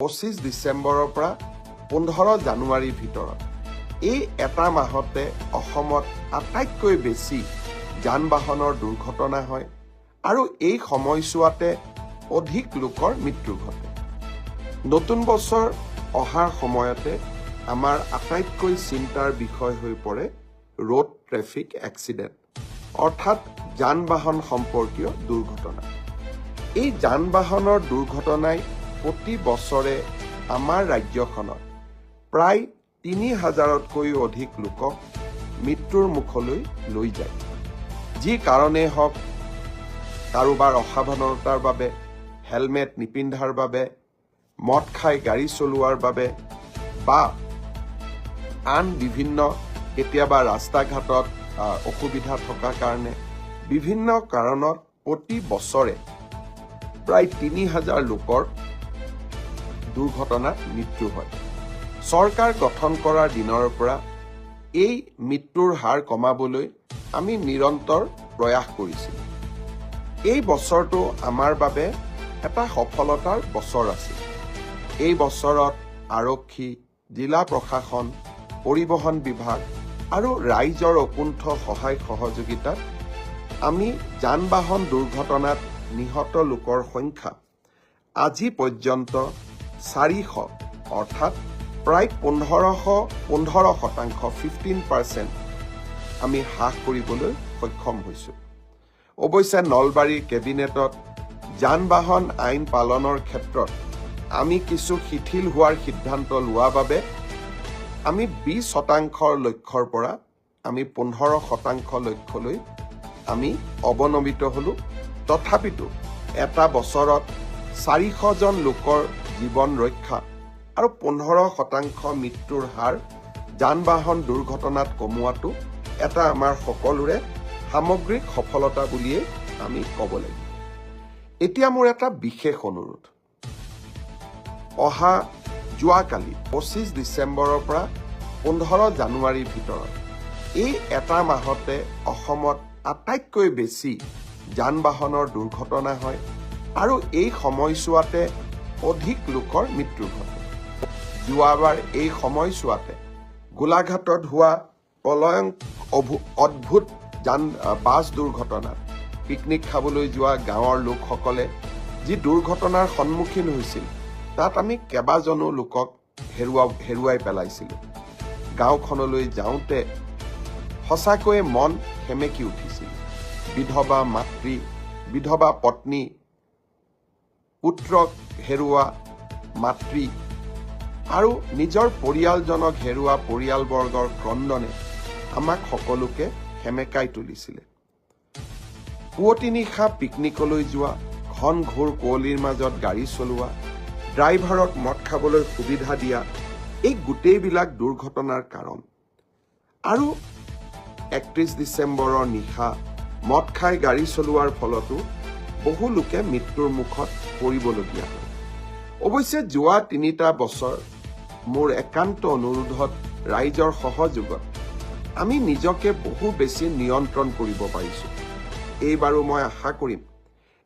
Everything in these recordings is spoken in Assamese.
পঁচিছ ডিচেম্বৰৰ পৰা পোন্ধৰ জানুৱাৰীৰ ভিতৰত। এই এটা মাহতে অসমত আটাইতকৈ বেছি যান বাহনৰ দুৰ্ঘটনা হয় আৰু এই সময়ছোৱাতে অধিক লোকৰ মৃত্যু ঘটে। নতুন বছৰ অহাৰ সময়তে আমাৰ আটাইতকৈ চিন্তাৰ বিষয় হৈ পৰে ৰোড ট্ৰেফিক এক্সিডেণ্ট অৰ্থাৎ যান বাহন সম্পৰ্কীয় দুৰ্ঘটনা। এই যান বাহনৰ দুৰ্ঘটনাই প্ৰতি বছৰে আমাৰ ৰাজ্যখনত প্ৰায় তিনি হাজাৰতকৈও অধিক লোকক মৃত্যুৰ মুখলৈ লৈ যায়। যি কাৰণেই হওক কাৰোবাৰ অসাৱধানতাৰ বাবে হেলমেট নিপিন্ধাৰ বাবে মদ খাই গাড়ী চলোৱাৰ বাবে বা আন বিভিন্ন কেতিয়াবা ৰাস্তা ঘাটত অসুবিধা থকা কাৰণে বিভিন্ন কাৰণত প্ৰতি বছৰে প্ৰায় তিনি হাজাৰ লোকৰ দুৰ্ঘটনাত মৃত্যু হয়। চৰকাৰ গঠন কৰাৰ দিনৰ পৰা এই মৃত্যুৰ হাৰ কমাবলৈ আমি নিৰন্তৰ প্ৰয়াস কৰিছিলোঁ। এই বছৰটো আমাৰ বাবে এটা সফলতাৰ বছৰ আছিল। এই বছৰত আৰক্ষী জিলা প্ৰশাসন পৰিবহণ বিভাগ আৰু ৰাইজৰ অকুণ্ঠ সহায় সহযোগিতাত আমি যান বাহন দুৰ্ঘটনাত নিহত লোকৰ সংখ্যা আজি পৰ্যন্ত চাৰিশ অৰ্থাৎ প্ৰায় পোন্ধৰশ পোন্ধৰ শতাংশ ফিফটিন পাৰ্চেণ্ট আমি হ্ৰাস কৰিবলৈ সক্ষম হৈছোঁ। অৱশ্যে নলবাৰীৰ কেবিনেটত যান বাহন আইন পালনৰ ক্ষেত্ৰত আমি কিছু শিথিল হোৱাৰ সিদ্ধান্ত লোৱা বাবে আমি বিছ শতাংশৰ লক্ষ্যৰ পৰা আমি পোন্ধৰ শতাংশ লক্ষ্যলৈ আমি অৱনমিত হ'লোঁ। তথাপিতো এটা বছৰত চাৰিশজন লোকৰ জীৱন ৰক্ষা আৰু পোন্ধৰ শতাংশ মৃত্যুৰ হাৰ যান বাহন দুৰ্ঘটনাত কমোৱাটো এটা আমাৰ সকলোৰে সামগ্ৰিক সফলতা বুলিয়েই আমি ক'ব লাগিব। এতিয়া মোৰ এটা বিশেষ অনুৰোধ। অহা যোৱাকালি পঁচিছ ডিচেম্বৰৰ পৰা পোন্ধৰ জানুৱাৰীৰ ভিতৰত এই এটা মাহতে অসমত আটাইতকৈ বেছি যান বাহনৰ দুৰ্ঘটনা হয় আৰু এই সময়ছোৱাতে অধিক লোকৰ মৃত্যু ঘটে। যোৱাবাৰ এই সময়ছোৱাতে গোলাঘাটত হোৱা প্ৰলয়ং অদ্ভুত যান বাছ দুৰ্ঘটনাত পিকনিক খাবলৈ যোৱা গাঁৱৰ লোকসকলে যি দুৰ্ঘটনাৰ সন্মুখীন হৈছিল তাত আমি কেইবাজনো লোকক হেৰুৱা হেৰুৱাই পেলাইছিলোঁ। গাঁওখনলৈ যাওঁতে সঁচাকৈয়ে মন সেমেকি উঠিছিল। বিধৱা মাতৃ বিধৱা পত্নী পুত্ৰক হেৰুওৱা মাতৃ আৰু নিজৰ পৰিয়ালজনক হেৰুওৱা পৰিয়ালবৰ্গৰ ক্ৰন্দনে আমাক সকলোকে সেমেকাই তুলিছিলে। পুৱতি নিশা পিকনিকলৈ যোৱা ঘন ঘোৰ কুঁৱলীৰ মাজত গাড়ী চলোৱা ড্ৰাইভাৰক মদ খাবলৈ সুবিধা দিয়া এই গোটেইবিলাক দুৰ্ঘটনাৰ কাৰণ। আৰু একত্ৰিছ ডিচেম্বৰৰ নিশা মদ খাই গাড়ী চলোৱাৰ ফলতো বহু লোকে মৃত্যুৰ মুখত পৰিবলগীয়া হয়। অৱশ্যে যোৱা তিনিটা বছৰ মোৰ একান্ত অনুৰোধত ৰাইজৰ সহযোগত আমি নিজকে বহু বেছি নিয়ন্ত্ৰণ কৰিব পাৰিছোঁ। এইবাৰো মই আশা কৰিম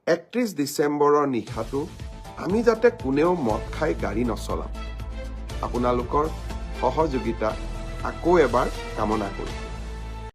একত্ৰিছ ডিচেম্বৰৰ নিশাটো আমি যাতে কোনেও মদ খাই গাড়ী নচলাওঁ আপোনালোকৰ সহযোগিতা আকৌ এবাৰ কামনা কৰিম।